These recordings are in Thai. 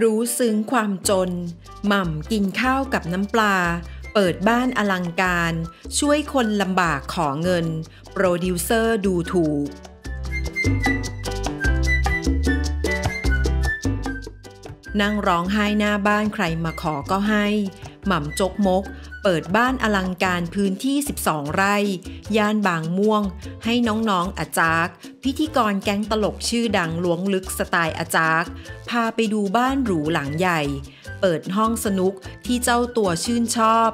รู้ซึ้งความจน หม่ำกินข้าวกับน้ำปลา เปิดบ้านอลังการ ช่วยคนลำบากขอเงิน โปรดิวเซอร์ดูถูก นั่งร้องไห้หน้าบ้านใครมาขอก็ให้ หม่ำจกมก เปิดบ้านอลังการพื้นที่ 12 ไร่ ย่านบางม่วง ให้น้องๆอาจารย์พิธีกรแก๊งตลกชื่อดังล้วงลึกสไตล์อาจารย์พาไปดูบ้านหรูหลังใหญ่ เปิดห้องสนุกที่เจ้าตัวชื่นชอบ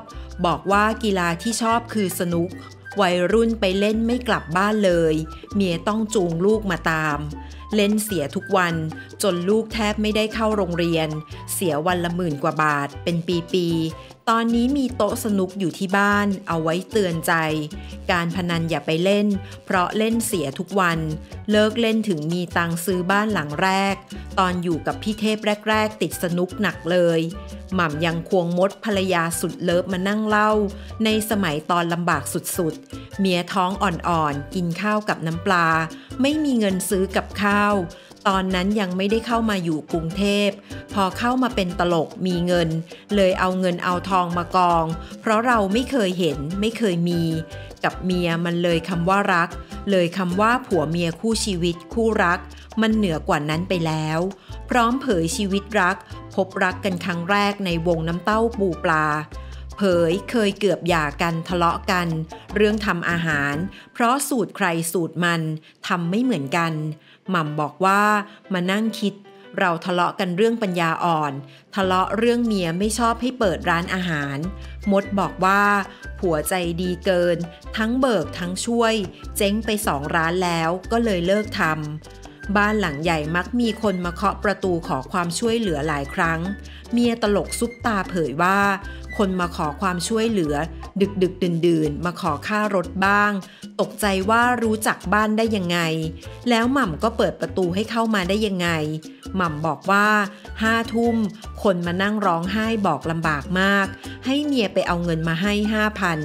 บอกว่ากีฬาที่ชอบคือสนุก วัยรุ่นไปเล่นไม่กลับบ้านเลย เมียต้องจูงลูกมาตามเล่นเสียทุกวัน จนลูกแทบไม่ได้เข้าโรงเรียน เสียวันละหมื่นกว่าบาท เป็นปีๆ ตอนนี้มีโต๊ะสนุกอยู่ที่บ้าน เอาไว้เตือนใจ การพนันอย่าไปเล่น เพราะเล่นเสียทุกวัน เลิกเล่นถึงมีตังซื้อบ้านหลังแรก ตอนอยู่กับพี่เทพแรก ๆ ติดสนุกหนักเลย หม่ำยังควงมดภรรยาสุดเลิฟมานั่งเล่า ในสมัยตอนลำบากสุดๆ เมียท้องอ่อนๆ กินข้าวกับน้ำปลา ไม่มีเงินซื้อกับข้าว ตอนนั้นยังไม่ได้เข้ามาอยู่กรุงเทพ พอเข้ามาเป็นตลกมีเงิน เลยเอาเงินเอาทองมากอง เพราะเราไม่เคยเห็นไม่เคยมี กับเมียมันเลยคำว่ารัก เลยคำว่าผัวเมียคู่ชีวิตคู่รัก มันเหนือกว่านั้นไปแล้ว พร้อมเผยชีวิตรัก พบรักกันครั้งแรกในวงน้ำเต้าปูปลา เผยเคยเกือบหย่ากันทะเลาะกัน เรื่องทำอาหาร เพราะสูตรใครสูตรมันทำไม่เหมือนกัน หม่ำบอกว่ามานั่งคิด เราทะเลาะกันเรื่องปัญญาอ่อน ทะเลาะเรื่องเมียไม่ชอบให้เปิดร้านอาหาร มดบอกว่า ผัวใจดีเกิน ทั้งเบิกทั้งช่วย เจ๊งไปสองร้านแล้วก็เลยเลิกทำบ้านหลังใหญ่มักมีคนมาเคาะประตูขอความช่วยเหลือหลายครั้ง เมียตลกซุปตาเผยว่า คนมาขอความช่วยเหลือ ดึกดึกดื่นดื่นมาขอค่ารถบ้าง ตกใจว่ารู้จักบ้านได้ยังไง แล้วหม่ำก็เปิดประตูให้เข้ามาได้ยังไง หม่ำบอกว่าห้าทุ่ม คนมานั่งร้องไห้บอกลำบากมาก ให้เมียไปเอาเงินมาให้ห้าพัน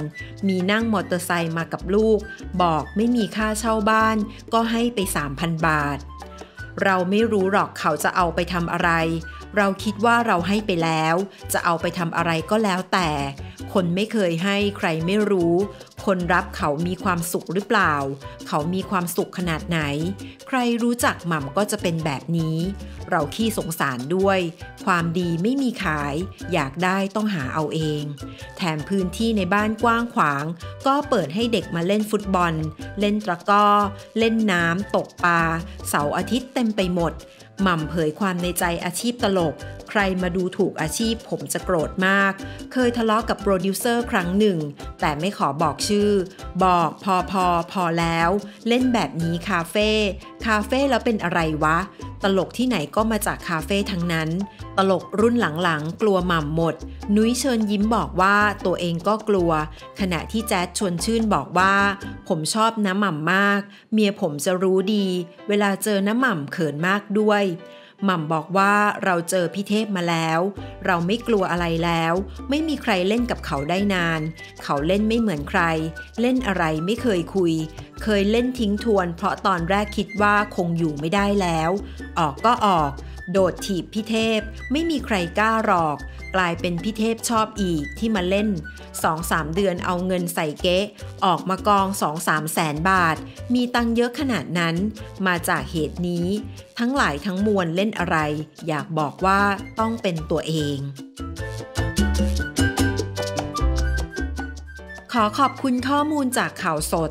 มีนั่งมอเตอร์ไซค์มากับลูก บอกไม่มีค่าเช่าบ้าน ก็ให้ไปสามพันบาท เราไม่รู้หรอกเขาจะเอาไปทำอะไร เราคิดว่าเราให้ไปแล้ว จะเอาไปทำอะไรก็แล้วแต่ คนไม่เคยให้ใครไม่รู้ คนรับเขามีความสุขหรือเปล่า เขามีความสุขขนาดไหน ใครรู้จักหม่ำก็จะเป็นแบบนี้ เราขี้สงสารด้วยความดีไม่มีขาย อยากได้ต้องหาเอาเอง แถมพื้นที่ในบ้านกว้างขวาง ก็เปิดให้เด็กมาเล่นฟุตบอล เล่นตะกร้อ เล่นน้ำตกปลาเสาร์อาทิตย์เต็มไปหมดหม่ำเผยความในใจอาชีพตลก ใครมาดูถูกอาชีพผมจะโกรธมาก เคยทะเลาะกับโปรดิวเซอร์ครั้งหนึ่ง แต่ไม่ขอบอกชื่อ บอกพอพอพอแล้ว เล่นแบบนี้คาเฟ่ คาเฟ่แล้วเป็นอะไรวะ ตลกที่ไหนก็มาจากคาเฟ่ทั้งนั้น ลกรุ่นหลังๆ กลัวหม่ำหมด นุ้ยเชิญยิ้มบอกว่าตัวเองก็กลัว ขณะที่แจ๊ดชวนชื่นบอกว่า ผมชอบน้ำหม่ำมาก เมียผมจะรู้ดี เวลาเจอน้ำหม่ำเขินมากด้วยหม่ำบอกว่าเราเจอพี่เทพมาแล้ว เราไม่กลัวอะไรแล้ว ไม่มีใครเล่นกับเขาได้นาน เขาเล่นไม่เหมือนใคร เล่นอะไรไม่เคยคุย เคยเล่นทิ้งทวน เพราะตอนแรกคิดว่าคงอยู่ไม่ได้แล้ว ออกก็ออก โดดถีบพี่เทพ ไม่มีใครกล้าหรอก กลายเป็นพี่เทพชอบอีกที่มาเล่น 2-3 เดือนเอาเงินใส่เก๊ะ ออกมากอง 2-3 แสนบาท มีตังเยอะขนาดนั้น มาจากเหตุนี้ ทั้งหลายทั้งมวลเล่นอะไร อยากบอกว่าต้องเป็นตัวเองขอขอบคุณข้อมูลจากข่าวสด